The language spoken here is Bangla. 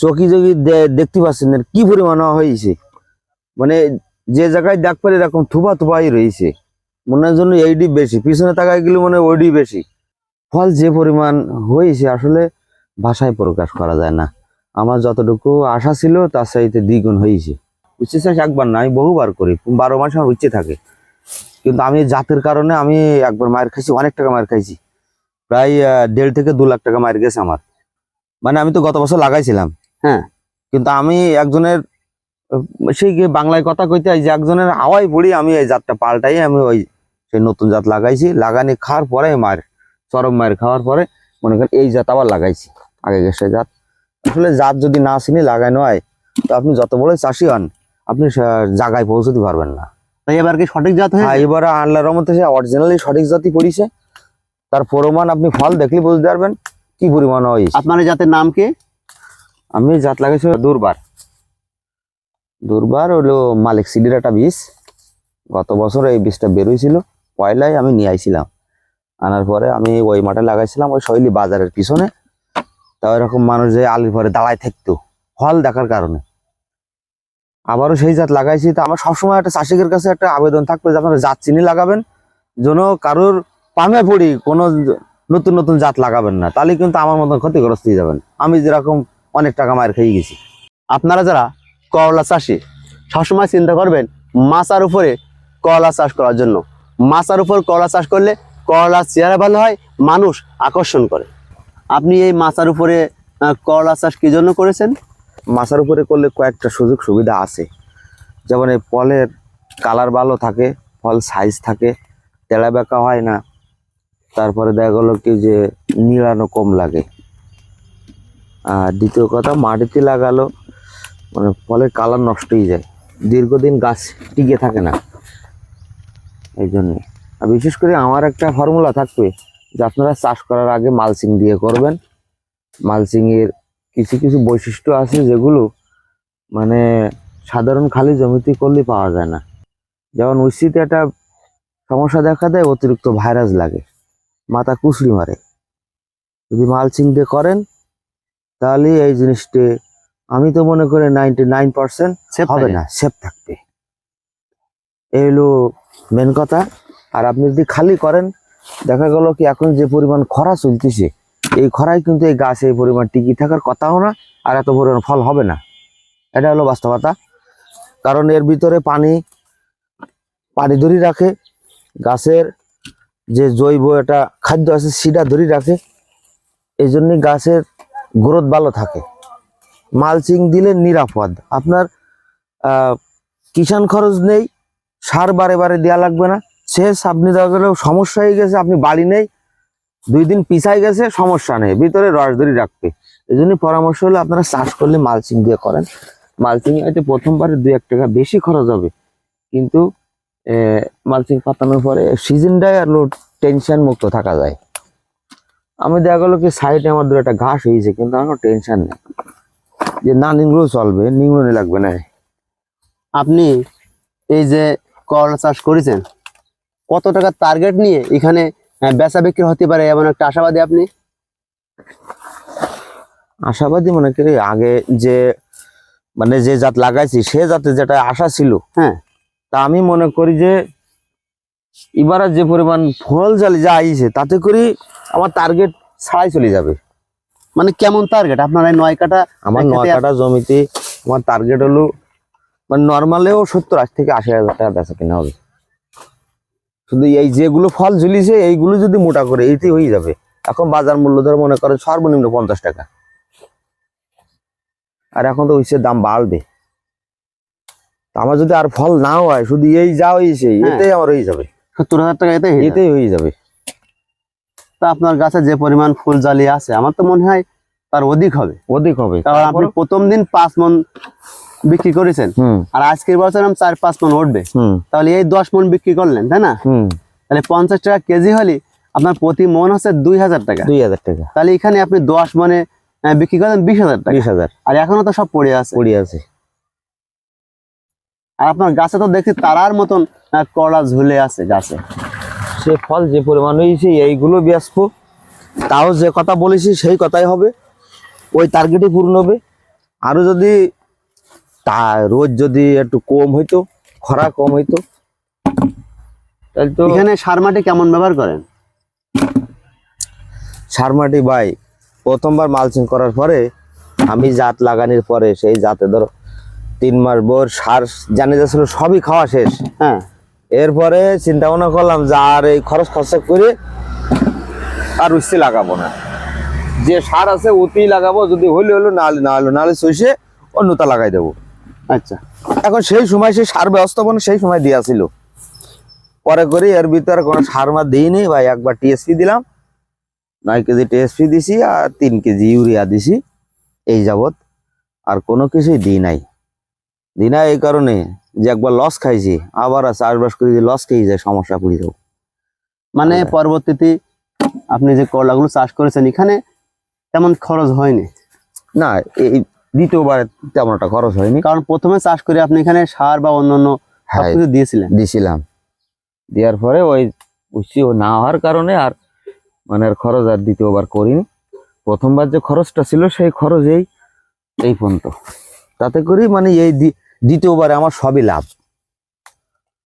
চকি চকি দেখতে পাচ্ছেন কি পরিমাণ হয়েছে? মানে যে জায়গায় দেখ পারে এরকম থুপা থুপাই রয়েছে। মনে হয় জন্য এইডি বেশি, পিছনে তাকায় গেলে মনে ওইডি বেশি। ফল যে পরিমাণ হয়েছে আসলে ভাষায় প্রকাশ করা যায় না। আমার যতটুকু আশা ছিল, তার চাইতে দ্বিগুণ হয়েছে। উচ্ছে চাষ একবার না, আমি বহুবার করি, বারো মাস আমার উচ্ছে থাকে। কিন্তু আমি জাতের কারণে আমি একবার মায়ের খাইছি, অনেক টাকা মায়ের খাইছি। প্রায় দেড় থেকে দু লাখ টাকা মায়ের গেছে আমার। মানে আমি তো গত বছর লাগাইছিলাম। হ্যাঁ। কিন্তু আমি একজনের সেই বাংলায় কথা কইতে হয় যে একজনের হাওয়াই পড়ি আমি এই জাতটা পাল্টাই আমি ওই সেই নতুন জাত লাগাইছি লাগানি খাওয়ার পরে মার চরম মায়ের খাওয়ার পরে মনে করেন এই জাত আবার লাগাইছি আগে গেছে জাত। আসলে জাত যদি না চিনি লাগানো হয় তো আপনি যত বড় চাষি হন আপনি জায়গায় পৌঁছতে পারবেন না। তাই এবার কি সঠিক জাত হ্যাঁ হয়েছে এবারে আল্লাহর রহমতে সে অরিজিনালি সঠিক জাতই পড়িছে। তার প্রমাণ আপনি ফল দেখলে বুঝতে পারবেন কি পরিমাণ হয়েছে। আপনার জাতের নাম কি? আমি জাত লাগাইছি দুর্বার। দুর্বার হলো মালিক সিডির একটা বীজ। গত বছর এই বীজটা বেরোইছিল পয়লায় আমি নিয়ে আইছিলাম। আনার পরে আমি ওই মাঠে লাগাইছিলাম, ওই শৈলী বাজারের পিছনে। তা এরকম মানুষ যে আলির পরে দাঁড়ায় থাকতো, ফল দেখার কারণে। আবারও সেই জাত লাগাইছি, তো আমার সবসময় একটা চাষিকের কাছে একটা আবেদন থাকবে যে আপনারা জাত চিনি লাগাবেন, যেন কারোর পামে পড়ি কোনো নতুন নতুন জাত লাগাবেন না। তাহলে কিন্তু আমার মতন ক্ষতিগ্রস্ত হয়ে যাবেন। আমি যেরকম অনেক টাকা মায়ের খেয়ে গেছি। আপনারা যারা করলা চাষি সবসময় চিন্তা করবেন মাছার উপরে করলা চাষ করার জন্য। মাছার উপর করলা চাষ করলে করলার চেহারা ভালো হয়, মানুষ আকর্ষণ করে। আপনি এই মাছার উপরে করলা চাষ কী জন্য করেছেন? মাছার উপরে করলে কয়েকটা সুযোগ সুবিধা আছে। যেমন এই ফলের কালার ভালো থাকে, ফল সাইজ থাকে তেলা বেঁকা হয় না। তারপরে দেখা গেলো কি যে নিড়ানো কম লাগে। আর দ্বিতীয় কথা, মাটিতে লাগালো মানে ফলের কালার নষ্ট হয়ে যায়। দীর্ঘদিন গাছ টিকে থাকে না। এই জন্যে। আর বিশেষ করে আমার একটা ফর্মুলা থাকবে, যে আপনারা চাষ করার আগে মালচিং দিয়ে করবেন। মালচিং এর কিছু কিছু বৈশিষ্ট্য আছে যেগুলো মানে সাধারণ খালি জমিতে করলে পাওয়া যায় না। যেমন উচিতে একটা সমস্যা দেখা দেয়, অতিরিক্ত ভাইরাস লাগে। মাথা কুচড়ি মারে। যদি মালচিং দিয়ে করেন তাহলে এই জিনিসটি আমি তো মনে করি নাইনটি নাইন পার্সেন্ট হবে না সেফ থাকবে। এই হলো মেন কথা। আর আপনি যদি খালি করেন দেখা গেল কি এখন যে পরিমাণ খরা চলতেছে এই খরায় কিন্তু এই গাছ এই পরিমাণ টিকি থাকার কথাও না আর এত পরিমাণ ফল হবে না। এটা হলো বাস্তবতা। কারণ এর ভিতরে পানি পানি ধরে রাখে গাছের যে জৈব একটা খাদ্য আছে সেটা ধরে রাখে। এই জন্যই গাছের গ্রোথ ভালো থাকে। মালচিং দিলে নিরাপদ। আপনার কিষান খরচ নেই, সার বারে বারে দেওয়া লাগবে না। শেষ, আপনি গেলেও সমস্যা হয়ে গেছে, আপনি বাড়ি নেই, দুই দিন পিছাই গেছে, সমস্যা নেই, ভিতরে রস ধরে রাখবে। এই জন্য পরামর্শ হলো, আপনারা চাষ করলে মালচিং দিয়ে করেন। মালচিং হয়তো প্রথমবারে দু এক টাকা বেশি খরচ হবে। কিন্তু মালচিং পাতানোর পরে সিজনটাই আর লোড, টেনশন মুক্ত থাকা যায়। আমি দেখা গেলো কি সাইডে আমার দু একটা ঘাস হয়েছে কিন্তু আমার টেনশন নেই। যে না নিংড়েও চলবে নিংড়নে লাগবে না। আপনি এই যে করলা চাষ করেছেন কত টাকার টার্গেট নিয়ে এখানে আহ, বেচা বিক্রি হতে পারে এমন একটা আশাবাদী আপনি? আশাবাদী মনে করি আগে যে মানে যে জাত লাগাইছি সে জাতে যেটা আশা ছিল হ্যাঁ। তা আমি মনে করি যে এবারে যে পরিমাণ ফল জালি যা আইছে তাতে করি আমার টার্গেট ছাড়াই চলে যাবে। মানে কেমন টার্গেট আপনার এই নয় কাটা আমার নয় কাটা জমিতে আমার টার্গেট হলো মানে নর্মালেও সত্তর আশি থেকে আশি হাজার টাকা বেচা কিনা হবে। শুধু এই যেগুলো ফল ঝুলিছে এইগুলো যদি মোটা করে এইতেই হয়ে যাবে। এখন বাজার মূল্য ধরে মনে করে সর্বনিম্ন পঞ্চাশ টাকা। আর এখন তো উইসের দাম বাড়বে। আমার যদি আর ফল নাও হয় শুধু এই যা হয়েছে হ্যাঁ। এতেই আমার হয়ে যাবে। সত্তর হাজার টাকা এতে এতেই হয়ে যাবে। তা আপনার গাছে যে পরিমাণ ফুল জালি আছে আমার তো মনে হয় তার অধিক হবে। অধিক হবে। কারণ আপনি প্রথম দিন পাঁচ মন বিক্রি করেছেন। আর আজকের বছর আমি চার পাঁচ মন উঠবে। তাহলে এই দশ মন বিক্রি করলেন তাই না? তাহলে পঞ্চাশ টাকা কেজি হলে আপনার প্রতি মন হচ্ছে দুই হাজার টাকা। দুই হাজার টাকা। তাহলে এখানে আপনি দশ মনে বিক্রি করেন বিশ হাজার টাকা। বিশ হাজার। আর এখনও তো সব পড়ে আছে। পড়ে আছে। আর আপনার গাছে তো দেখছি তারার মতন কলা ঝুলে আছে গাছে। সে ফল যে পরিমাণ হয়েছে এইগুলো ব্যস্ত। তাও যে কথা বলেছি সেই কথাই হবে। ওই টার্গেটই পূর্ণ হবে। আরও যদি তা রোদ যদি একটু কম হইতো খরা কম হইতো তাহলে তো এখানে সার মাটি কেমন ব্যবহার করেন? সার মাটি ভাই প্রথমবার মালচিং করার পরে আমি জাত লাগানোর পরে সেই জাতে ধরো তিন মাস বোর সার জানি যাচ্ছিল সবই খাওয়া শেষ। হ্যাঁ। এরপরে চিন্তা ভাবনা করলাম যে আর এই খরচ খরচা করে আর উচ্ছি লাগাবো না। যে সার আছে ওতেই লাগাবো যদি হলে হলো না হলে না হলো না হলে সইষে অন্যতা লাগাই দেবো। আচ্ছা। এখন সেই সময় সেই সার ব্যবস্থাপনা সেই সময় দেওয়া ছিল। পরে করে এর ভিতরে কোনো সার মার দিইনি ভাই একবার টিএসপি দিলাম। নয় কেজি টিএসপি দিছি আর তিন কেজি ইউরিয়া দিছি এই যাবত আর কোনো কিছুই দিই নাই। দিই নাই এই কারণে যে একবার লস খাইছি আবার চাষবাস করে যে লস খেয়ে যায় সমস্যা পড়ে যাব। মানে হ্যাঁ। পরবর্তীতে আপনি যে করলাগুলো চাষ করেছেন এখানে তেমন খরচ হয়নি। না এই দ্বিতীয়বার তেমন একটা খরচ হয়নি। কারণ প্রথমে চাষ করে আপনি এখানে সার বা অন্যান্য হ্যাঁ। সবকিছু দিয়েছিলেন। দিয়েছিলাম দেওয়ার পরে ওই উচ্ছি না হওয়ার কারণে আর মানে আর খরচ আর দ্বিতীয়বার করিনি। প্রথমবার যে খরচটা ছিল সেই খরচ এই এই পর্যন্ত। তাতে করি মানে এই দ্বিতীয়বারে আমার সবই লাভ।